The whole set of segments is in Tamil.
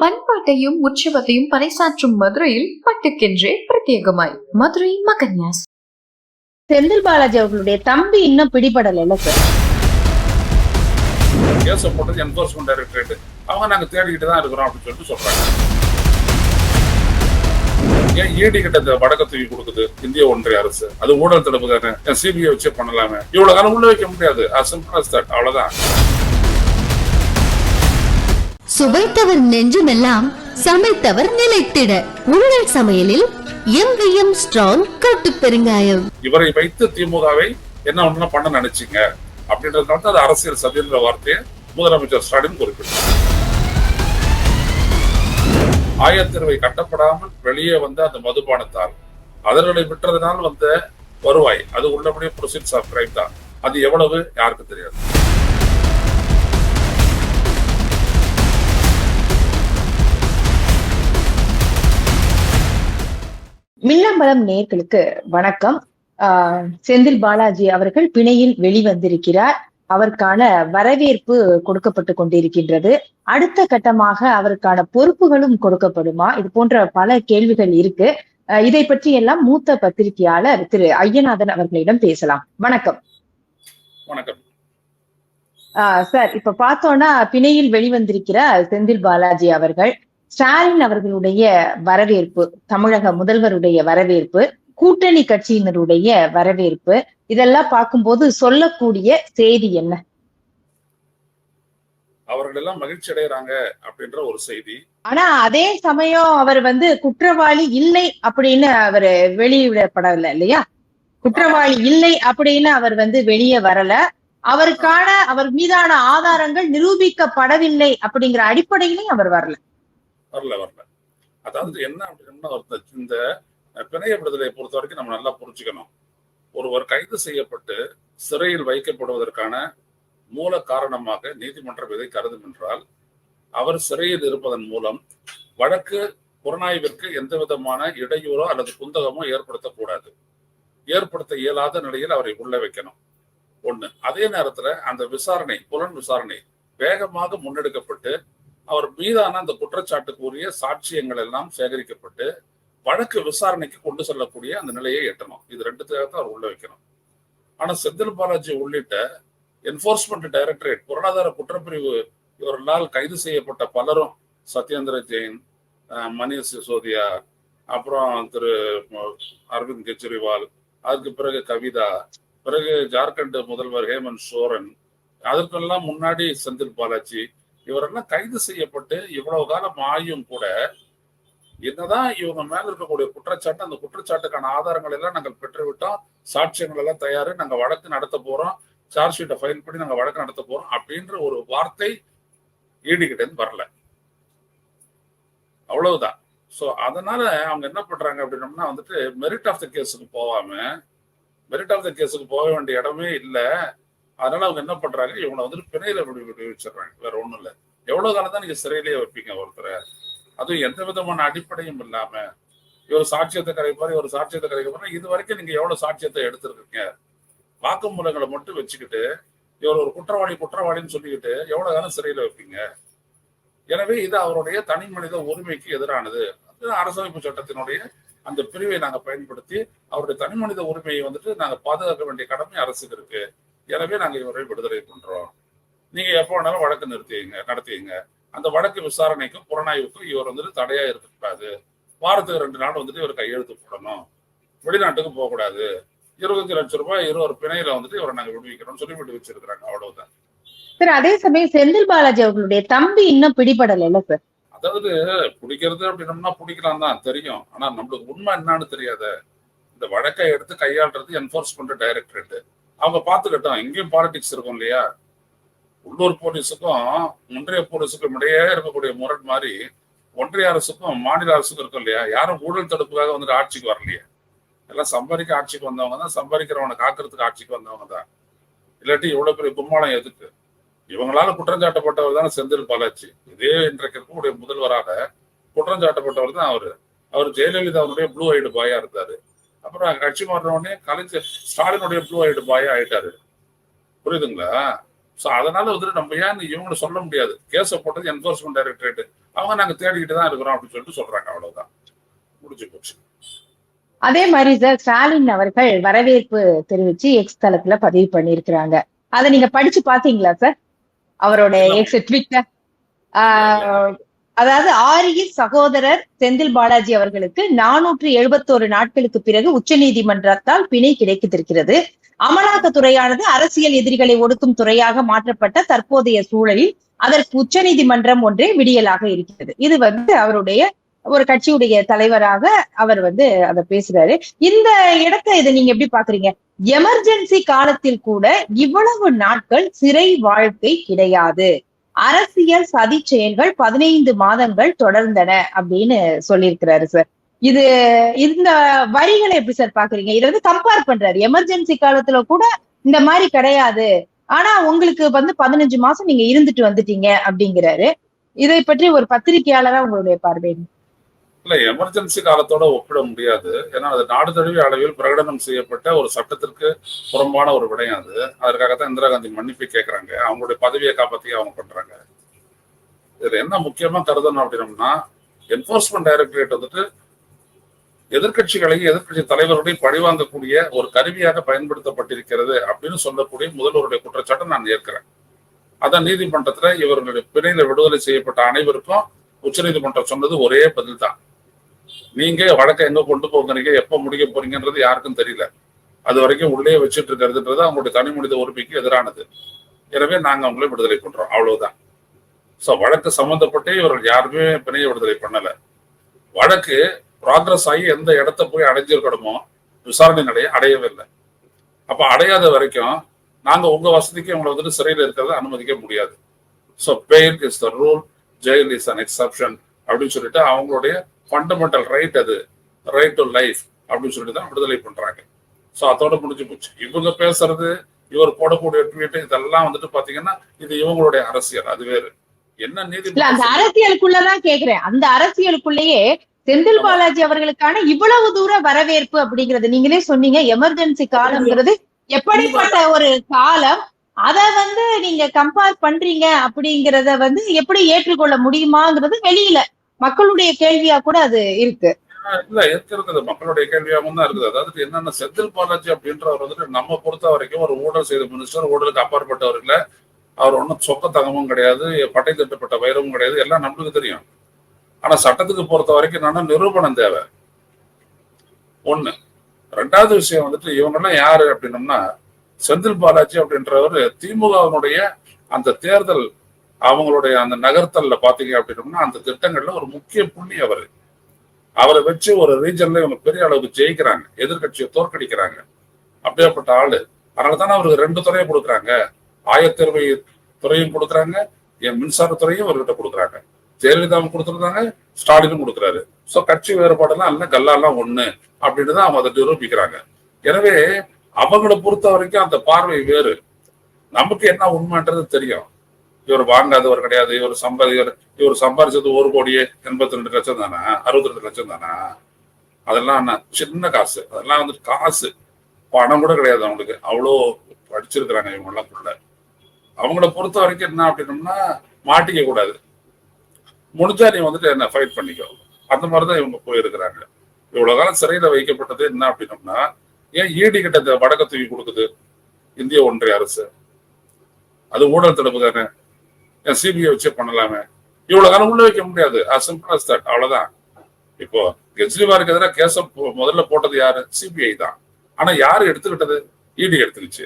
பண்பாட்டையும் உற்சவத்தையும் பறைசாற்றும் மதுரையில் பட்டுக்கென்றே பிரத்யேகமாய். மதுரை மகன்யாஸ். செந்தில் பாலாஜி அவர்களுடைய தம்பி இன்னும் பிடிபடல சார்? கேஸ் போட்டது என்ஃபோர்ஸ்மெண்ட் டைரக்டரேட் அவங்க நாங்க தேடிக்கிட்டு தான் இருக்கிறோம் அப்படின்னு சொல்லிட்டு சொல்றாங்க. ஏன் ஈடி கிட்ட இந்த வடக்க தூக்கி கொடுக்குது? இந்திய ஒன்றிய அரசு. அது ஊழல் தடுப்பு தானே சிபிஐ வச்சே பண்ணலாமே? இவ்வளவு காலம் உள்ள வைக்க முடியாது. Simple as that. அவ்வளவுதான். சுவைத்தவர் நெஞ்சுமெல்லாம் சமைத்தவர் நிலைத்திட. உங்கள் சமையலில் எம்விஎம் ஸ்ட்ராங் கட்டு பெருங்காயம். இவரை வைத்து திமுகவை என்ன ஒண்ணு பண்ண நினைச்சீங்க. அப்படின்றதுனால அது அரசியல் சதின்ற வார்த்தையை முதலமைச்சர் ஸ்டாலின் குறிப்பிட்டார். ஆயத்திருவை கட்டப்படாமல் வெளியே வந்த அந்த மதுபானத்தால் அதர்களை விட்டதனால் வந்த வருவாய் அது உள்ளபடியே ப்ரொசீட்ஸ் ஆஃப் கிரைம் தான். அது எவ்வளவு? யாருக்கு தெரியாது. மின்னம்பலம் நேர்களுக்கு வணக்கம். செந்தில் பாலாஜி அவர்கள் பிணையில் வெளிவந்திருக்கிறார். அவருக்கான வரவேற்பு கொடுக்கப்பட்டு கொண்டிருக்கின்றது. அடுத்த கட்டமாக அவருக்கான பொறுப்புகளும் கொடுக்கப்படுமா? இது போன்ற பல கேள்விகள் இருக்கு. இதை பற்றி எல்லாம் மூத்த பத்திரிகையாளர் திரு ஐயநாதன் அவர்களிடம் பேசலாம். வணக்கம். வணக்கம். ஆஹ் சார் இப்ப பார்த்தோம்னா பிணையில் வெளிவந்திருக்கிற செந்தில் பாலாஜி அவர்கள். ஸ்டாலின் அவர்களுடைய வரவேற்பு தமிழக முதல்வருடைய வரவேற்பு கூட்டணி கட்சியினருடைய வரவேற்பு இதெல்லாம் பார்க்கும்போது சொல்லக்கூடிய செய்தி என்ன? அவர்கள் எல்லாம் மகிழ்ச்சி அடைகிறாங்க அப்படின்ற ஒரு செய்தி. ஆனா அதே சமயம் அவர் வந்து குற்றவாளி இல்லை அப்படின்னு அவர் வெளியிடப்படல இல்லையா? குற்றவாளி இல்லை அப்படின்னு அவர் வந்து வெளியே வரல. அவருக்கான அவர் மீதான ஆதாரங்கள் நிரூபிக்கப்படவில்லை அப்படிங்கிற அடிப்படையிலையும் அவர் வரல. வரல வரல. அதாவது என்ன அப்படின்னா ஒரு இந்த பிணைய விடுதலையை பொறுத்த வரைக்கும் நம்ம நல்லா புரிஞ்சுக்கணும். ஒருவர் கைது செய்யப்பட்டு சிறையில் வைக்கப்படுவதற்கான மூல காரணமாக நீதிமன்றம் இதை கருதும் என்றால் அவர் சிறையில் இருப்பதன் மூலம் வழக்கு புலனாய்விற்கு எந்த விதமான இடையூறோ அல்லது குந்தகமோ ஏற்படுத்தக்கூடாது. ஏற்படுத்த இயலாத நிலையில் அவரை உள்ள வைக்கணும். ஒண்ணு அதே நேரத்துல அந்த விசாரணை புலன் விசாரணை வேகமாக முன்னெடுக்கப்பட்டு அவர் மீதான அந்த குற்றச்சாட்டுக்குரிய சாட்சியங்கள் எல்லாம் சேகரிக்கப்பட்டு வழக்கு விசாரணைக்கு கொண்டு செல்லக்கூடிய அந்த நிலையை எட்டணும். இது ரெண்டுத்துக்காக தான் அவர் உள்ள வைக்கணும். ஆனா செந்தில் பாலாஜி உள்ளிட்ட என்போர்ஸ்மெண்ட் டைரக்டரேட் பொருளாதார குற்றப்பிரிவு இவர்களால் கைது செய்யப்பட்ட பலரும் சத்யேந்திர ஜெயின் மணிஷ் சிசோதியா அப்புறம் திரு அரவிந்த் கெஜ்ரிவால் அதுக்கு பிறகு கவிதா பிறகு ஜார்க்கண்ட் முதல்வர் ஹேமந்த் சோரன் அதற்கெல்லாம் முன்னாடி செந்தில் பாலாஜி இவரெல்லாம் கைது செய்யப்பட்டு இவ்வளவு காலம் ஆயும் கூட என்னதான் இவங்க மேல இருக்கக்கூடிய குற்றச்சாட்டு அந்த குற்றச்சாட்டுக்கான ஆதாரங்கள் எல்லாம் நாங்கள் பெற்றுவிட்டோம். சாட்சியங்கள் எல்லாம் தயாரு. நாங்க வழக்கு நடத்த போறோம். சார்ஜ் ஷீட்டை ஃபைல் பண்ணி நாங்க வழக்கு நடத்த போறோம் அப்படின்ற ஒரு வார்த்தை ஈடுகிட்டேன்னு வரல. அவ்வளவுதான். ஸோ அதனால அவங்க என்ன பண்றாங்க அப்படின்னம்னா வந்துட்டு மெரிட் ஆஃப் த கேஸுக்கு போகாம மெரிட் ஆஃப் த கேஸுக்கு போக வேண்டிய இடமே இல்லை. அதனால அவங்க என்ன பண்றாங்க? இவனை வந்துட்டு பிணையில விடு வச்சிடுறாங்க. வேற ஒண்ணும் இல்ல. எவ்வளவு காலம் தான் நீங்க சிறையிலேயே வைப்பீங்க ஒருத்தரை? அதுவும் எந்த விதமான அடிப்படையும் இல்லாம இவர் சாட்சியத்தை கரைப்பாரு இவர் சாட்சியத்தை கரைக்க இது வரைக்கும் நீங்க எவ்வளவு சாட்சியத்தை எடுத்திருக்கீங்க? வாக்குமூலங்களை மட்டும் வச்சுக்கிட்டு இவர் ஒரு குற்றவாளி குற்றவாளின்னு சொல்லிக்கிட்டு எவ்வளவு காலம் சிறையில வைப்பீங்க எனவே இது அவருடைய தனி மனித உரிமைக்கு எதிரானது. அது அரசமைப்பு சட்டத்தினுடைய அந்த பிரிவை நாங்க பயன்படுத்தி அவருடைய தனி மனித உரிமையை வந்துட்டு நாங்க பாதுகாக்க வேண்டிய கடமை அரசுக்கு இருக்கு. எனவே நாங்க இவரை விடுதலை பண்றோம். நீங்க எப்போ வேணாலும் வழக்கு நிறுத்திங்க நடத்திங்க அந்த வழக்கு விசாரணைக்கும் புலனாய்வுக்கும் இவர் வந்துட்டு தடையா இருக்கக்கூடாது வாரத்துக்கு ரெண்டு நாள் வந்துட்டு இவர் கையெழுத்து போடணும். வெளிநாட்டுக்கு போகக்கூடாது. இருபத்தஞ்சு லட்சம் ரூபாய் இருபது பிணையில வந்துட்டு இவரை நாங்க விடுவிக்கிறோம்னு சொல்லி விடுவிச்சிருக்கிறாங்க அவ்வளவுதான். சார் அதே சமயம் செந்தில் பாலாஜி அவர்களுடைய தம்பி இன்னும் பிடிபடல இல்ல சார்? அதாவது பிடிக்கிறது அப்படின்னம்னா பிடிக்கலாம் தான் தெரியும். ஆனா நம்மளுக்கு உண்மை என்னன்னு தெரியாத இந்த வழக்கை எடுத்து கையாளுறது என்போர்ஸ்மெண்ட் டைரக்டரேட் அவங்க பார்த்துக்கிட்டோம் இங்கேயும் பாலிடிக்ஸ் இருக்கும் இல்லையா? உள்ளூர் போலீஸுக்கும் ஒன்றிய போலீஸுக்கும் இடையே இருக்கக்கூடிய முரண் மாதிரி ஒன்றிய அரசுக்கும் மாநில அரசுக்கும் இருக்கும் இல்லையா? யாரும் ஊழல் தடுப்புக்காக வந்துட்டு ஆட்சிக்கு வரலையே. எல்லாம் சம்பாதிக்க ஆட்சிக்கு வந்தவங்க தான் சம்பாதிக்கிறவனை காக்கிறதுக்கு ஆட்சிக்கு வந்தவங்க தான். இல்லாட்டி இவ்வளவு பெரிய கும்மாளம் எதுக்கு? இவங்களால குற்றஞ்சாட்டப்பட்டவர் தான் செந்தில் பாலாஜி. இதே இன்றைக்கு இருக்கக்கூடிய முதல்வராக குற்றஞ்சாட்டப்பட்டவர் தான் அவரு. அவர் ஜெயலலிதாவுடைய ப்ளூ ஐடு பாயா இருந்தாரு. அப்புறம் கட்சி மாறின உடனே கலைஞர் ஸ்டாலினுடைய ப்ளூ ஐடு பாயா ஆயிட்டாரு. புரியுதுங்களா? சோ அதனால வந்துட்டு நம்ம ஏன் இவங்களை சொல்ல முடியாது? கேஸை போட்டது என்போர்ஸ்மெண்ட் டைரக்டரேட் அவங்க நாங்க தேடிக்கிட்டு தான் இருக்கிறோம் அப்படின்னு சொல்லிட்டு சொல்றாங்க அவ்வளவுதான். முடிஞ்சு போச்சு. அதே மாதிரி சார் ஸ்டாலின் அவர்கள் வரவேற்பு தெரிவிச்சு எக்ஸ் தளத்துல பதிவு பண்ணியிருக்கிறாங்க. அதை நீங்க படிச்சு பாத்தீங்களா சார் அவரோட எக்ஸ் ட்விட்ல அதாவது ஆரிய சகோதரர் செந்தில் பாலாஜி அவர்களுக்கு நானூற்று எழுபத்தோரு நாட்களுக்கு பிறகு உச்சநீதிமன்றத்தால் பிணை கிடைத்திருக்கிறது. அமலாக்கத்துறையானது அரசியல் எதிரிகளை ஒடுக்கும் துறையாக மாற்றப்பட்ட தற்போதைய சூழலில் அதற்கு உச்சநீதிமன்றம் ஒன்றே விடியலாக இருக்கிறது. இது வந்து அவருடைய ஒரு கட்சியுடைய தலைவராக அவர் வந்து அதை பேசுறாரு. இந்த இடத்தை இதை நீங்க எப்படி பாக்குறீங்க? எமர்ஜென்சி காலத்தில் கூட இவ்வளவு நாட்கள் சிறை வாழ்க்கை கிடையாது. அரசியல் சதி செயல்கள் பதினைந்து மாதங்கள் தொடர்ந்தன அப்படின்னு சொல்லியிருக்கிறாரு சார் இது இந்த வரிகளை எப்படி சார் பாக்குறீங்க இதை வந்து கம்பேர் பண்றாரு. எமர்ஜென்சி காலத்துல கூட இந்த மாதிரி கிடையாது. ஆனா உங்களுக்கு வந்து பதினஞ்சு மாசம் நீங்க இருந்துட்டு வந்துட்டீங்க அப்படிங்கிறாரு. இதை பற்றி ஒரு பத்திரிகையாளரா உங்களுடைய பார்வை இல்ல எமர்ஜென்சி காலத்தோட ஒப்பிட முடியாது. ஏன்னா அது நாடு தழுவிய அளவில் பிரகடனம் செய்யப்பட்ட ஒரு சட்டத்திற்கு புறம்பான ஒரு விடயம் அது. அதற்காகத்தான் இந்திரா காந்தி மன்னிப்பு கேட்கறாங்க அவங்களுடைய பதவியை காப்பாத்தி அவங்க பண்றாங்க. இதுல என்ன முக்கியமா கருதணும் அப்படின்னம்னா என்போர்ஸ்மெண்ட் டைரக்டரேட் வந்துட்டு எதிர்க்கட்சிகளையும் எதிர்கட்சி தலைவர்களையும் பழிவாங்கக்கூடிய ஒரு கருவியாக பயன்படுத்தப்பட்டிருக்கிறது அப்படின்னு சொல்லக்கூடிய முதல்வருடைய குற்றச்சாட்டை நான் ஏற்கிறேன். அதான் நீதிமன்றத்துல இவர்களுடைய பிணையில விடுதலை செய்யப்பட்ட அனைவருக்கும் உச்சநீதிமன்றம் சொன்னது ஒரே பதில் தான் நீங்க வழக்கை எங்க கொண்டு போகிறீங்க எப்ப முடிக்க போறீங்கன்றது யாருக்கும் தெரியல. அது வரைக்கும் உள்ளே வச்சுட்டு இருக்கிறதுன்றது அவங்களுடைய தனி மனித உரிமைக்கு எதிரானது. எனவே நாங்க அவங்களே விடுதலை பண்றோம். அவ்வளவுதான். சோ வழக்கு சம்பந்தப்பட்டே இவர்கள் யாருமே பிணைய விடுதலை பண்ணல. வழக்கு ப்ராக்ரஸ் ஆகி எந்த இடத்த போய் அடைஞ்சிருக்கணுமோ விசாரணை நிலைய அடையவே இல்லை. அப்ப அடையாத வரைக்கும் நாங்க உங்க வசதிக்கு உங்களை வந்துட்டு சிறையில் இருக்கிறத அனுமதிக்க முடியாது. So bail is the rule jail is an exception அப்படின்னு சொல்லிட்டு அவங்களுடைய ஃபண்டமெண்டல் ரைட் அது ரைட் டு லைஃப் அப்படின்னு சொல்லிட்டு தான் விடுதலை பண்றாங்க. ஸோ அதோட முடிஞ்சு போச்சு. இவங்க பேசுறது இவர் போடக்கூடிய ட்வீட் இதெல்லாம் வந்துட்டு பாத்தீங்கன்னா இது இவங்களுடைய அரசியல் அது வேறு. என்ன இல்ல அந்த நீதி அரசியலுக்குள்ளதான் கேக்குறேன். அந்த அரசியலுக்குள்ளேயே செந்தில் பாலாஜி அவர்களுக்கான இவ்வளவு தூர வரவேற்பு அப்படிங்கறது நீங்களே சொன்னீங்க எமர்ஜென்சி காலம்ங்கிறது எப்படிப்பட்ட ஒரு காலம் அத வந்து நீங்க கம்பேர் பண்றீங்க அப்படிங்கறத வந்து எப்படி ஏற்றுக்கொள்ள முடியுமாங்கிறது வெளியில மக்களுடைய கேள்வியா கூட அது இருக்கு. இல்ல இருக்குது. மக்களுடைய கேள்வியாகவும் தான் இருக்குது. அதாவது என்னன்னா செந்தில் பாலாஜி அப்படின்றவர் வந்துட்டு நம்ம பொறுத்த வரைக்கும் ஒரு ஊழல் செய்த மினிஸ்டர் ஊழலுக்கு அப்பாற்பட்டவர் இல்ல. அவர் ஒன்றும் சொக்க தகமும் கிடையாது பட்டை தட்டப்பட்ட வைரமும் கிடையாது. எல்லாம் நம்மளுக்கு தெரியும். ஆனா சட்டத்துக்கு பொறுத்த வரைக்கும் என்னன்னா நிரூபணம் தேவை. ஒண்ணு. ரெண்டாவது விஷயம் வந்துட்டு இவங்கெல்லாம் யாரு அப்படின்னம்னா செந்தில் பாலாஜி அப்படின்றவர் திமுகவினுடைய அந்த தேர்தல் அவங்களுடைய அந்த நகர்த்தல்ல பாத்தீங்க அப்படின்னோம்னா அந்த திட்டங்கள்ல ஒரு முக்கிய புள்ளி அவர். அவரை வச்சு ஒரு ரீஜன்ல இவங்க பெரிய அளவுக்கு ஜெயிக்கிறாங்க. எதிர்க்கட்சியை தோற்கடிக்கிறாங்க. அப்படியேப்பட்ட ஆளு. அதனாலதானே அவருக்கு ரெண்டு துறையை கொடுக்குறாங்க. ஆயத்தேர்வை துறையும் கொடுக்குறாங்க. என் மின்சாரத்துறையும் அவர்கிட்ட கொடுக்குறாங்க. ஜெயலலிதாவும் கொடுத்துருந்தாங்க ஸ்டாலினும் கொடுக்குறாரு. ஸோ கட்சி வேறுபாடெல்லாம் இல்லை கல்லாலாம் ஒண்ணு. அப்படின்னு தான் அவங்க அதை நிரூபிக்கிறாங்க. எனவே அவங்கள பொறுத்த வரைக்கும் அந்த பார்வை வேறு. நமக்கு என்ன உண்மைன்றது தெரியும். இவர் வாங்காதவர் கிடையாது இவர் சம்பாதி இவர் சம்பாதிச்சது ஒரு கோடியே எண்பத்தி ரெண்டு லட்சம் தானே அறுபத்தி ரெண்டு லட்சம் தானே? அதெல்லாம் என்ன சின்ன காசு. அதெல்லாம் வந்துட்டு காசு. பணம் கூட கிடையாது அவங்களுக்கு. அவ்வளோ படிச்சிருக்கிறாங்க இவங்க எல்லாம் உள்ள அவங்கள பொறுத்த வரைக்கும் என்ன அப்படின்னம்னா மாட்டிக்க கூடாது. முடிஞ்சா நீ வந்துட்டு என்ன ஃபைட் பண்ணிக்கோ. அந்த மாதிரிதான் இவங்க போயிருக்கிறாங்க. இவ்வளவு காலம் சிறையில வைக்கப்பட்டது என்ன அப்படின்னம்னா ஏன் ஈடி கிட்ட வடக்க தூக்கி கொடுக்குது? இந்திய ஒன்றிய அரசு. அது ஊழல் தடுப்பு தானே? ஏன் சிபிஐ வச்சே பண்ணலாமே? இவ்வளவு காலம் உள்ள வைக்க முடியாது. அஸ் சிம்பிள் அஸ் தட் அவ்வளவுதான். இப்போ கெஜ்ரிவாலுக்கு எதிராக கேச முதல்ல போட்டது யாரு? சிபிஐ தான். ஆனா யாரு எடுத்துக்கிட்டது? இடி எடுத்துக்கிச்சு.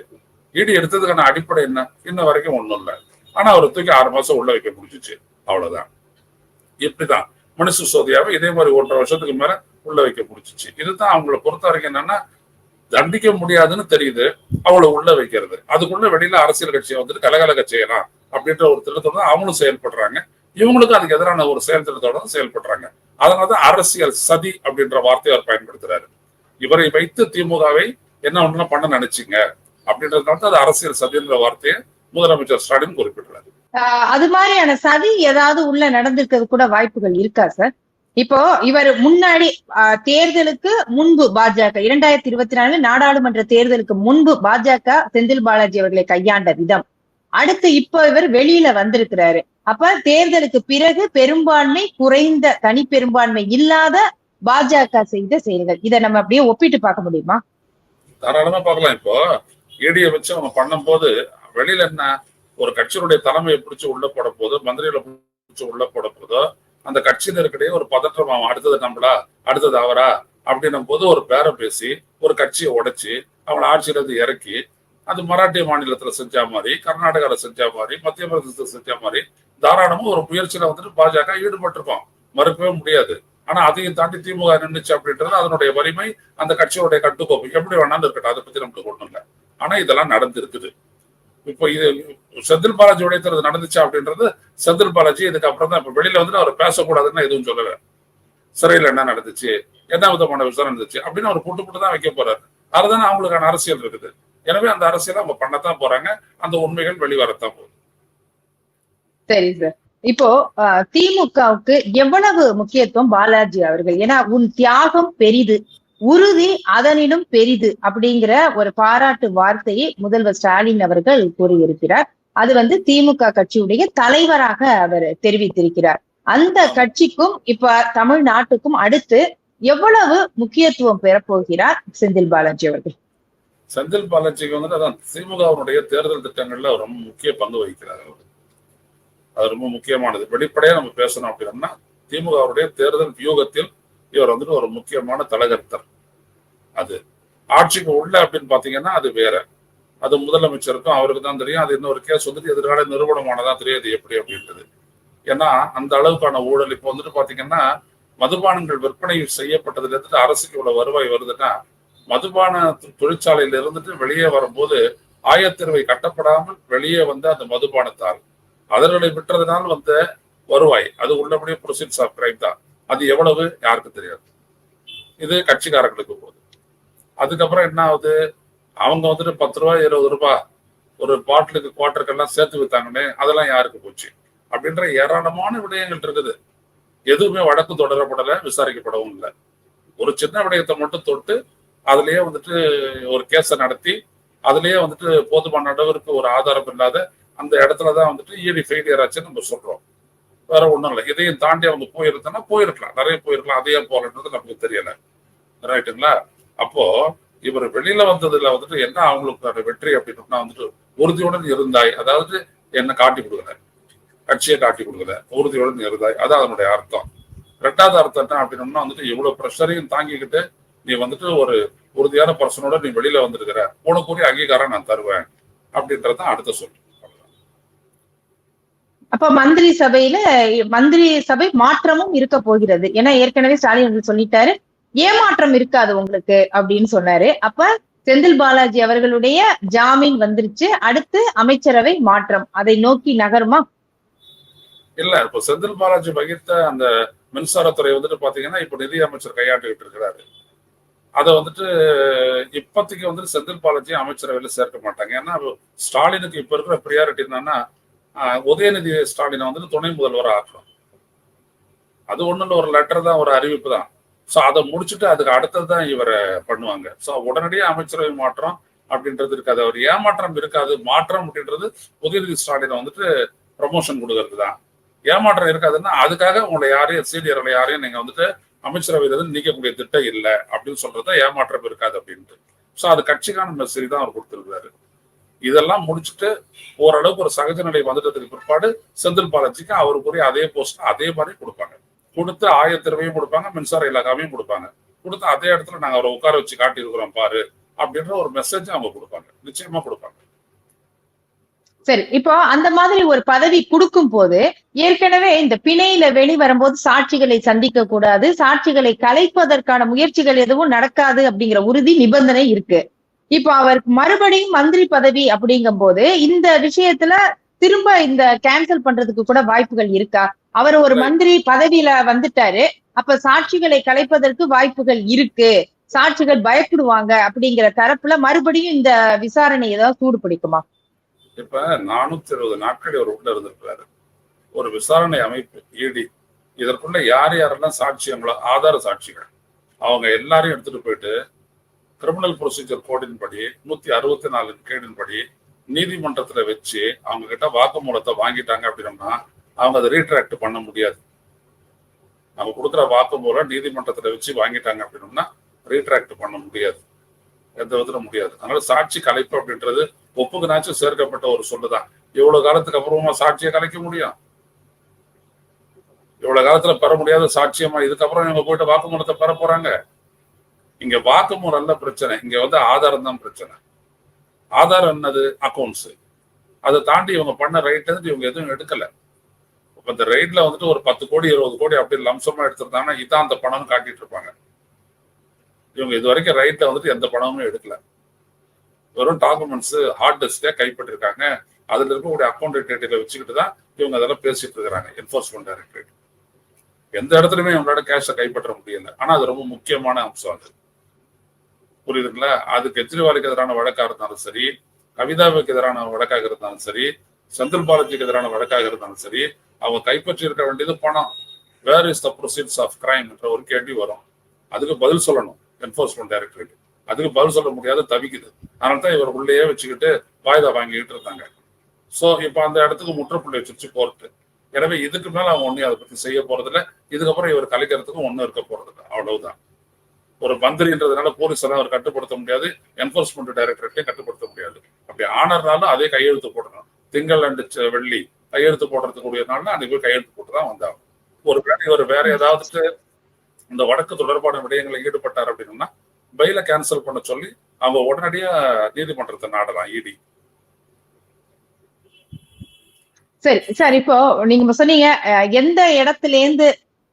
இடி எடுத்ததுக்கான அடிப்படை என்ன? இன்ன வரைக்கும் ஒண்ணும் இல்லை. ஆனா அவர் தூக்கி ஆறு மாசம் உள்ள வைக்க முடிஞ்சிச்சு. அவ்வளவுதான். இப்படிதான். மனுஷ சோதியாவை இதே மாதிரி ஒன்றரை வருஷத்துக்கு மேல உள்ள வைக்க முடிஞ்சிச்சு. இதுதான் அவங்கள பொறுத்த வரைக்கும் என்னன்னா தண்டிக்க முடியாதுன்னு தெரியுது. அவளை உள்ள வைக்கிறது. அதுக்குள்ள வெளியில அரசியல் கட்சியை வந்துட்டு கலகலக செய்யலாம் அப்படின்ற ஒரு திட்டத்தோட அவங்களும் செயல்படுறாங்க. இவங்களுக்கும் அதுக்கு எதிரான ஒரு செயல் திட்டத்தோட செயல்படுறாங்க. அதனாலதான் அரசியல் சதி அப்படின்ற வார்த்தையை அவர் பயன்படுத்துறாரு. இவரை வைத்து திமுகவை என்ன ஒண்ணு பண்ண நினைச்சீங்க. அப்படின்றதுனால தான் அது அரசியல் சதின்ற வார்த்தையை முதலமைச்சர் ஸ்டாலின் குறிப்பிடுறாரு. அது மாதிரியான சதி ஏதாவது உள்ள நடந்திருக்கிறது கூட வாய்ப்புகள் இருக்கா சார்? இப்போ இவர் முன்னாடி தேர்தலுக்கு முன்பு பாஜக இரண்டாயிரத்தி இருபத்தி நாலு நாடாளுமன்ற தேர்தலுக்கு முன்பு பாஜக செந்தில் பாலாஜி அவர்களை கையாண்ட விதம். அடுத்து இப்ப இவர் வெளியில வந்திருக்கிறாரு. அப்ப தேர்தலுக்கு பிறகு பெரும்பான்மை குறைந்த தனி பெரும்பான்மை இல்லாத பாஜக செய்த செயல்கள். இதை நம்ம அப்படியே ஒப்பிட்டு பார்க்க முடியுமா? தாராளமா பார்க்கலாம் இப்போ. ஈடியை வச்சு அவங்க பண்ணும்போது வெளியில என்ன? ஒரு கட்சியினுடைய தலைமையை பிடிச்சு உள்ள போட போதோ மந்திரிகளை பிடிச்சு உள்ள போட போதோ அந்த கட்சியினருக்கிடையே ஒரு பதற்றம் அடுத்தது நம்மளா அடுத்தது அவரா அப்படின்னும் போது ஒரு பேரை பேசி ஒரு கட்சியை உடைச்சி அவங்களை ஆட்சியிலிருந்து இறக்கி அது மராட்டிய மாநிலத்துல செஞ்ச மாதிரி கர்நாடகால செஞ்ச மாதிரி மத்திய பிரதேசத்துல செஞ்ச மாதிரி தாராளமா ஒரு முயற்சியில வந்துட்டு பாஜக ஈடுபட்டிருக்கோம். மறுக்கவே முடியாது. ஆனா அதையும் தாண்டி திமுக நின்றுச்சு அப்படின்றது அதனுடைய வலிமை அந்த கட்சியோடைய கட்டுக்கோப்பு. எப்படி வேணாலும் இருக்கட்டும் அதை பத்தி நம்மளுக்கு ஒண்ணும் இல்லை. ஆனா இதெல்லாம் நடந்திருக்குது. இப்போ இது செந்தில் பாலாஜி உடைத்தது நடந்துச்சு அப்படின்றது செந்தில் பாலாஜி இதுக்கு அப்புறம் தான். இப்ப வெளியில வந்து அவர் பேசக்கூடாதுன்னு எதுவும் சொல்லல. சிறையில் என்ன நடந்துச்சு? என்ன விதமான விசாரணை நடந்துச்சு? அப்படின்னு அவர் புட்டு புட்டு தான் வைக்க போறாரு. அதுதானே அவங்களுக்கான அரசியல் இருக்குது. எனவே அந்த அரசியலை அவங்க பண்ணத்தான் போறாங்க. அந்த உண்மைகள் வெளிவரத்தான் போகுது. சரி சார் இப்போ திமுகவுக்கு எவ்வளவு முக்கியத்துவம் பாலாஜி அவர்கள்? ஏன்னா உன் தியாகம் பெரிது. உறுதி அதனினும் பெரிது அப்படிங்கிற ஒரு பாராட்டு வார்த்தையை முதல்வர் ஸ்டாலின் அவர்கள் கூறியிருக்கிறார். அது வந்து திமுக கட்சியுடைய தலைவராக அவர் தெரிவித்திருக்கிறார். அந்த கட்சிக்கும் இப்ப தமிழ்நாட்டுக்கும் அடுத்து எவ்வளவு முக்கியத்துவம் பெறப்போகிறார் செந்தில் பாலாஜி அவர்கள்? செந்தில் பாலாஜிக்கு வந்துட்டு அதான் திமுகவுடைய தேர்தல் திட்டங்கள்ல ரொம்ப முக்கிய பங்கு வகிக்கிறார் அவர். அது ரொம்ப முக்கியமானது. வெளிப்படையா நம்ம பேசணும் அப்படின்னா திமுகவுடைய தேர்தல் வியூகத்தில் இவர் வந்துட்டு ஒரு முக்கியமான தலைகர்த்தர் அது. ஆட்சிக்கு உள்ள அப்படின்னு பாத்தீங்கன்னா அது வேற. அது முதலமைச்சருக்கும் அவருக்கு தான் தெரியும். அது இன்னொரு கேஸ் வந்துட்டு எதிர்கால நிறுவனமானதான் தெரியாது. எப்படி அப்படின்றது. ஏன்னா அந்த அளவுக்கான ஊழல். இப்போ வந்துட்டு பாத்தீங்கன்னா மதுபானங்கள் விற்பனை செய்யப்பட்டதுல இருந்து அரசுக்கு இவ்வளவு வருவாய் வருதுன்னா மதுபான தொழிற்சாலையில இருந்துட்டு வெளியே வரும்போது ஆயத்தீர்வை கட்டப்படாமல் வெளியே வந்த அந்த மதுபானத்தால் அதர்களை விட்டுறதுனால் வந்த வருவாய். அது உள்ளபடியே ப்ரொசீட்ஸ் ஆஃப் கிரைம் தான். அது எவ்வளவு? யாருக்கு தெரியாது. இது கட்சிக்காரங்களுக்கு போகுது அதுக்கப்புறம் என்ன ஆகுது? அவங்க வந்துட்டு பத்து ரூபா இருபது ரூபா ஒரு பாட்டிலுக்கு குவார்டருக்கெல்லாம் சேர்த்து வித்தாங்கன்னு அதெல்லாம் யாருக்கு போச்சு? அப்படின்ற ஏராளமான விடயங்கள் இருக்குது. எதுவுமே வழக்கு தொடரப்படலை விசாரிக்கப்படவும் இல்லை. ஒரு சின்ன விடயத்தை மட்டும் தொட்டு அதுலயே வந்துட்டு ஒரு கேஸை நடத்தி அதுலயே வந்துட்டு போதுமான அளவிற்கு ஒரு ஆதாரம் இல்லாத அந்த இடத்துலதான் வந்துட்டு ஈடி ஃபெயிலியர் ஆச்சுன்னு நம்ம சொல்றோம். வேற ஒண்ணும் இல்லை. இதையும் தாண்டி அவங்க போயிருந்தோம்னா போயிருக்கலாம். நிறைய போயிருக்கலாம். அதையே போகலன்றது நமக்கு தெரியல. ரைட்டுங்களா அப்போ இவர் வெளியில வந்ததுல வந்துட்டு என்ன அவங்களுக்கு வெற்றி அப்படின்னா வந்துட்டு உறுதியுடன் இருந்தாய். அதாவது என்ன காட்டி கொடுக்கல. கட்சியை காட்டி கொடுக்கல. உறுதியுடன் இருந்தாய். அதான் அதனுடைய அர்த்தம். ரெண்டாவது அர்த்தம் என்ன அப்படின்னம்னா வந்துட்டு இவ்வளவு ப்ரெஷரையும் தாங்கிக்கிட்டு நீ வந்துட்டு ஒரு உறுதியான பர்சனோட நீ வெளியில வந்திருக்கிற. உனக்குரிய அங்கீகாரம் நான் தருவேன் அப்படின்றதான் அடுத்த சொல். அப்ப மந்திரி சபையில மந்திரி சபை மாற்றமும் இருக்க போகிறது. ஏன்னா ஏற்கனவே ஸ்டாலின் சொல்லிட்டாரு. ஏமாற்றம் இருக்காது உங்களுக்கு அப்படின்னு சொன்னாரு. அப்ப செந்தில் பாலாஜி அவர்களுடைய ஜாமீன் வந்துருச்சு. அடுத்து அமைச்சரவை மாற்றம். அதை நோக்கி நகருமா? இல்ல இப்ப செந்தில் பாலாஜி வகித்த அந்த மின்சாரத்துறை வந்துட்டு பாத்தீங்கன்னா இப்ப நிதி அமைச்சர் கையாண்டுகிட்டு இருக்கிறாரு. அதை வந்துட்டு இப்போதைக்கு வந்துட்டு செந்தில் பாலாஜி அமைச்சரவையில சேர்க்க மாட்டாங்க. ஏன்னா ஸ்டாலினுக்கு இப்ப இருக்கிற ப்ரியாரிட்டி என்னன்னா ஆஹ், உதயநிதி ஸ்டாலினை வந்துட்டு துணை முதல்வர் ஆக்கணும். அது ஒண்ணுல ஒரு லெட்டர் தான் ஒரு அறிவிப்பு தான். ஸோ அதை முடிச்சுட்டு அதுக்கு அடுத்தது தான் இவரை பண்ணுவாங்க. ஸோ உடனடியே அமைச்சரவை மாற்றம் அப்படின்றது இருக்காது. அவர் ஏமாற்றம் இருக்காது. மாற்றம் அப்படின்றது உதயநிதி ஸ்டாலினை வந்துட்டு ப்ரமோஷன் கொடுக்கறது தான். ஏமாற்றம் இருக்காதுன்னா அதுக்காக உங்களை யாரையும் சீனியர்களை யாரையும் நீங்க வந்துட்டு அமைச்சரவையிலிருந்து நீக்கக்கூடிய திட்டம் இல்லை அப்படின்னு சொல்றது ஏமாற்றம் இருக்காது அப்படின்ட்டு. ஸோ அது கட்சிக்கான மெசேஜ் தான் அவர் கொடுத்துருக்காரு இதெல்லாம் முடிச்சுட்டு ஓரளவுக்கு ஒரு சகஜ நிலை வந்துட்டதுக்கு பிற்பாடு செந்தில் பாலாஜிக்கு அவருக்குரிய அதே போஸ்ட் அதே மாதிரி கொடுப்பாங்க. கொடுத்து ஆயத்திறவையும் கொடுப்பாங்க மின்சார இலாகாவையும் கொடுப்பாங்க. கொடுத்து அதே இடத்துல நாங்க அவரை உட்கார வச்சு காட்டியிருக்கிறோம் பாரு அப்படின்ற ஒரு மெசேஜ் அவங்க கொடுப்பாங்க. நிச்சயமா கொடுப்பாங்க. சரி இப்போ அந்த மாதிரி ஒரு பதவி கொடுக்கும் போது ஏற்கனவே இந்த பிணையில வெளி வரும்போது சாட்சிகளை சந்திக்க கூடாது சாட்சிகளை கலைப்பதற்கான முயற்சிகள் எதுவும் நடக்காது அப்படிங்கிற உறுதி நிபந்தனை இருக்கு. இப்போ அவருக்கு மறுபடியும் மந்திரி பதவி அப்படிங்கும் போது இந்த விஷயத்துல திரும்ப இந்த கேன்சல் பண்றதுக்கு கூட வாய்ப்புகள் இருக்கா? அவர் ஒரு மந்திரி பதவியில வந்துட்டாரு. அப்ப சாட்சிகளை கலைப்பதற்கு வாய்ப்புகள் இருக்கு. சாட்சிகள் பயப்படுவாங்க அப்படிங்கிற தரப்புல மறுபடியும் இந்த விசாரணை ஏதாவது சூடு பிடிக்குமா? இப்ப நானூத்தி இருபது நாட்கள் இவர் உள்ள இருந்திருக்கிறாரு. ஒரு விசாரணை அமைப்பு இடி. இதற்குள்ள யார் யாரெல்லாம் சாட்சியங்களோ ஆதார சாட்சிகள் அவங்க எல்லாரையும் எடுத்துட்டு போயிட்டு கிரிமினல் ப்ரொசீஜர் கோடின் படி நூத்தி அறுபத்தி நாலு கேடின் படி நீதிமன்றத்துல வச்சு அவங்க கிட்ட வாக்குமூலத்தை வாங்கிட்டாங்க அப்படின்னா அவங்க அதை ரீட்ராக்ட் பண்ண முடியாது. அவங்க கொடுக்குற வாக்குமூலம் நீதிமன்றத்துல வச்சு வாங்கிட்டாங்க அப்படின்னோம்னா ரீட்ராக்ட் பண்ண முடியாது. எந்த விதத்துல முடியாது. அதனால சாட்சி கலைப்பு அப்படின்றது ஒப்புக்குனாச்சும் சேர்க்கப்பட்ட ஒரு சொல்லுதான். இவ்வளவு காலத்துக்கு அப்புறமா சாட்சியை கலைக்க முடியும்? இவ்வளவு காலத்துல பெற முடியாத சாட்சியமா இதுக்கப்புறம் இவங்க போயிட்டு வாக்குமூலத்தை பெற போறாங்க? இங்க வாக்குமூலம் அல்ல பிரச்சனை. இங்க வந்து ஆதாரம் தான் பிரச்சனை. ஆதாரம் என்னது? அக்கௌண்ட்ஸ் அதை தாண்டி இவங்க பண்ண ரைட் இவங்க எதுவும் எடுக்கல. இப்ப இந்த ரைட்ல வந்துட்டு ஒரு பத்து கோடி இருபது கோடி அப்படி லம்சமா எடுத்திருந்தாங்கன்னா இதான் அந்த பணம்னு காட்டிட்டு இருப்பாங்க. இவங்க இது வரைக்கும் ரைட்ல வந்துட்டு எந்த பணமும் எடுக்கல. வெறும் டாக்குமெண்ட்ஸ் ஹார்ட் டிஸ்கே கைப்பற்றிருக்காங்க. அதுல இருக்கக்கூடிய அக்கௌண்ட் டேட்டில வச்சுக்கிட்டு தான் இவங்க அதெல்லாம் பேசிட்டு இருக்கிறாங்க என்போர்ஸ்மெண்ட் டைரக்டரேட் எந்த இடத்துலயுமே இவங்களோட கேஷை கைப்பற்ற முடியல. ஆனா அது ரொம்ப முக்கியமான அம்சம் அது. புரியுதுங்களா? அது கெஜ்ரிவாலுக்கு எதிரான வழக்கா இருந்தாலும் சரி கவிதாவுக்கு எதிரான வழக்காக இருந்தாலும் சரி செந்தில் பாலாஜிக்கு எதிரான வழக்காக இருந்தாலும் சரி அவங்க கைப்பற்றி இருக்க வேண்டியது பணம். Where is the proceeds of crime என்ற ஒரு கேள்வி வரும். அதுக்கு பதில் சொல்லணும் என்போர்ஸ்மெண்ட் டைரக்டரேட் அதுக்கு பதில் சொல்ல முடியாத தவிக்குது. அதனால தான் இவர் உள்ளேயே வச்சுக்கிட்டு வாய்தா வாங்கிக்கிட்டு இருந்தாங்க. சோ இப்போ அந்த இடத்துக்கு முற்றுப்புள்ளி வச்சிருச்சு கோர்ட்டு எனவே இதுக்கு மேல அவங்க ஒன்னும் அதை பத்தி செய்ய போறதில்ல. இதுக்கப்புறம் இவர் கலைக்கிறதுக்கும் ஒன்றும் இருக்க போறதில்ல. அவ்வளவுதான். ஒரு மந்திரின்றதுனால போலீஸ் எல்லாம் அவர் கட்டுப்படுத்த முடியாது என்ஃபோர்ஸ்மெண்ட் டைரக்டரேட்டையும் கட்டுப்படுத்த முடியாது. அப்படி ஆனர்னாலும் அதே கையெழுத்து போடணும். திங்கள் அண்டு வெள்ளி கையெழுத்து போடுறதுக்குரிய நாள்னா அன்னைக்கு போய் கையெழுத்து போட்டு தான் வந்தாங்க ஒரு வேலை இவர் வேற ஏதாவது இந்த வடக்கு தொடர்பான விடயங்களை ஈடுபட்டார் அப்படின்னா பெயில கேன்சல் பண்ண சொல்லி அவங்க உடனடியா நீதிமன்றத்தை நாடலாம் இடி சரி சார் இப்போ நீங்க சொன்னீங்க எந்த இடத்துல இருந்து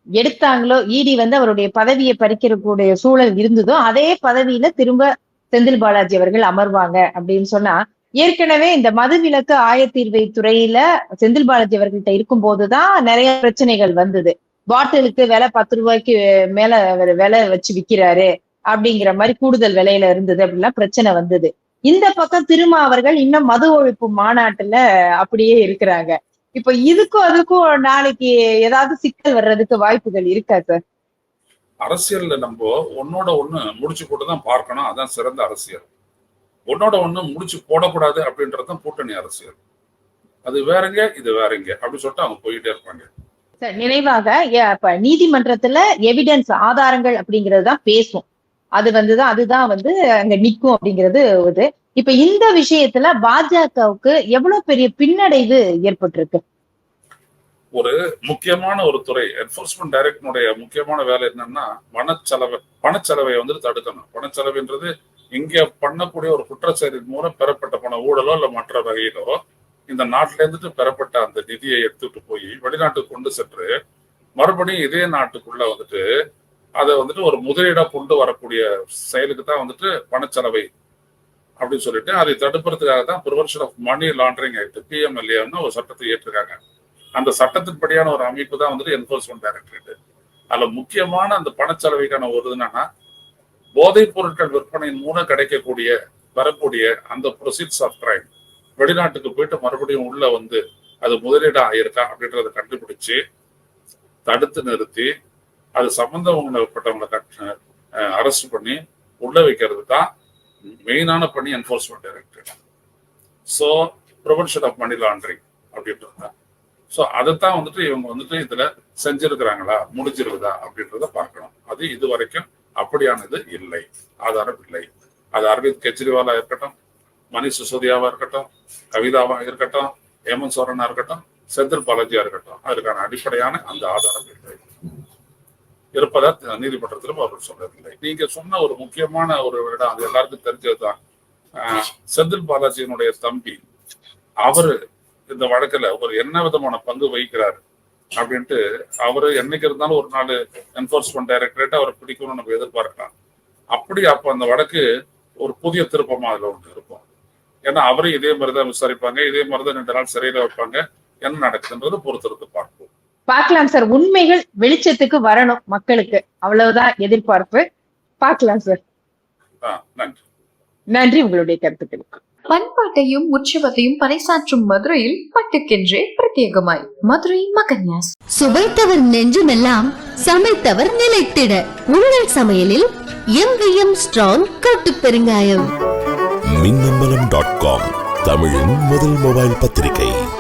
எடுத்தாங்களோ இடி வந்து அவருடைய பதவியை பறிக்கிறக்கூடிய சூழல் இருந்ததோ அதே பதவியில திரும்ப செந்தில் பாலாஜி அவர்கள் அமர்வாங்க அப்படின்னு சொன்னா ஏற்கனவே இந்த மதுவிலக்கு ஆயத்தீர்வை துறையில செந்தில் பாலாஜி அவர்கள்ட்ட இருக்கும் போதுதான் நிறைய பிரச்சனைகள் வந்தது. பாட்டிலுக்கு விலை பத்து ரூபாய்க்கு மேல விலை வச்சு விக்கிறாரு அப்படிங்கிற மாதிரி கூடுதல் விலையில இருந்தது அப்படிலாம் பிரச்சனை வந்தது. இந்த பக்கம் திருமா அவர்கள் இன்னும் மது ஒழிப்பு மாநாட்டுல அப்படியே இருக்கிறாங்க. இப்ப இதுக்கும் அதுக்கும் நாளைக்கு ஏதாவது சிக்கல் வர்றதுக்கு வாய்ப்புகள் இருக்கா சார்? அரசியல்ல நம்ம ஒன்னோட ஒண்ணு முடிச்சு போட்டுதான் பார்க்கணும். அதான் சிறந்த அரசியல். ஒன்னோட ஒண்ணு முடிச்சு போடக்கூடாது அப்படின்றது தான் கூட்டணி அரசியல். அது வேறங்க இது வேறங்க அப்படின்னு சொல்லிட்டு அவங்க போயிட்டே இருப்பாங்க. ஏ- இப்ப நீதிமன்றத்துல எவிடன்ஸ் ஆதாரங்கள் அப்படிங்கிறது தான் பேசும். அது வந்துதான் அதுதான் வந்து அங்க நிக்கும் அப்படிங்கிறது இது. இப்ப இந்த விஷயத்துல பாஜகவுக்கு எவ்வளவு பெரிய பின்னடைவு ஏற்பட்டிருக்கு? ஒரு முக்கியமான ஒரு துறை என்போர்ஸ்மெண்ட் டைரக்டனுடைய முக்கியமான வேலை என்னன்னா பணச்செலவை பணச்செலவை வந்துட்டு தடுக்கணும். பணச்செலவுன்றது இங்க பண்ணக்கூடிய ஒரு குற்றச்செயலின் மூலம் பெறப்பட்ட பண ஊழலோ இல்ல மற்ற வகையிலோ இந்த நாட்டில இருந்துட்டு பெறப்பட்ட அந்த நிதியை எடுத்துட்டு போய் வெளிநாட்டுக்கு கொண்டு சென்று மறுபடியும் இதே நாட்டுக்குள்ள வந்துட்டு அதை வந்துட்டு ஒரு முதலீடா கொண்டு வரக்கூடிய செயலுக்கு தான் வந்துட்டு பணச்செலவை அப்படின்னு சொல்லிட்டு அதை தடுப்பதற்காக தான் prevention of money laundering act பிஎம்எல்ஏன்னு ஒரு சட்டத்தை ஏற்றிருக்காங்க. அந்த சட்டத்தின்படியான ஒரு அமைப்பு தான் வந்துட்டு என்போர்ஸ்மெண்ட் டைரக்டரேட் அதுல முக்கியமான அந்த பணச்செலவைக்கான ஒரு இது என்னன்னா போதைப் பொருட்கள் விற்பனையின் மூலம் கிடைக்கக்கூடிய வரக்கூடிய அந்த ப்ரொசீட்ஸ் ஆஃப் கிரைம் வெளிநாட்டுக்கு போயிட்டு மறுபடியும் உள்ள வந்து அது முதலீடா ஆயிருக்கா அப்படின்றத கண்டுபிடிச்சு தடுத்து நிறுத்தி அது சம்பந்தப்பட்டவங்களை அரெஸ்ட் பண்ணி உள்ள வைக்கிறது தான் மெயினான பணி enforcement directorate so prevention of money laundering அப்படின்றது தான். ஸோ அதைத்தான் வந்துட்டு இவங்க வந்துட்டு இதுல செஞ்சிருக்கிறாங்களா? முடிஞ்சிருக்குதா? அப்படின்றத பார்க்கணும். அது இது வரைக்கும் அப்படியானது இல்லை. ஆதாரம் இல்லை. அது அரவிந்த் கெஜ்ரிவாலா இருக்கட்டும் மணிஷ் சிசோதியாவா இருக்கட்டும் கவிதாவா இருக்கட்டும் ஹேமந்த் சோரனா இருக்கட்டும் செந்தில் பாலாஜியா இருக்கட்டும். அதற்கான அடிப்படையான அந்த ஆதாரம் இல்லை. இருப்பதா நீதிமன்றத்திலும் அவர்கள் சொல்லவில்லை. நீங்க சொன்ன ஒரு முக்கியமான ஒரு இடம் அது எல்லாருக்கும் தெரிஞ்சதுதான். ஆஹ் செந்தில் பாலாஜியினுடைய தம்பி அவரு இந்த வழக்குல ஒரு என்ன விதமான பங்கு வகிக்கிறாரு? அப்படின்ட்டு அவரு என்னைக்கு இருந்தாலும் ஒரு நாள் என்போர்ஸ்மெண்ட் டைரக்டரேட் அவரை பிடிக்கணும்னு நம்ம எதிர்பார்க்கலாம். அப்படி அப்ப அந்த வழக்கு ஒரு புதிய திருப்பமா அதுல ஒன்று இருக்கும். ஏன்னா அவரும் இதே மாதிரிதான் விசாரிப்பாங்க இதே மாதிரிதான் ரெண்டு நாள் சிறையில வைப்பாங்க என்ன நடக்குதுன்றது பொறுத்திருந்து பார்ப்போம். பார்க்கலாம் சார். உண்மைகள் வெளிச்சத்துக்கு வரணும் மக்களுக்கு. அவ்வளவுதான் எதிர்பார்ப்பு. பார்க்கலாம் சார். நன்றி. நன்றி. உங்களுடைய கருத்துக்களுக்கு. பண்பாட்டையும் உற்சவத்தையும் பறைசாற்றும் மதுரையில் பட்டுக்கென்றே பிரத்யேகமாய். மதுரை மகன்யாஸ். சுவைத்தவர் நெஞ்சுமெல்லாம் சமைத்தவர் நிலைத்திட. உங்கள் சமையலில் எம்விஎம் ஸ்ட்ராங் கட்டு பெருங்காயம். மின்னம்பலம் டாட் காம் தமிழின் முதல் மொபைல் பத்திரிகை.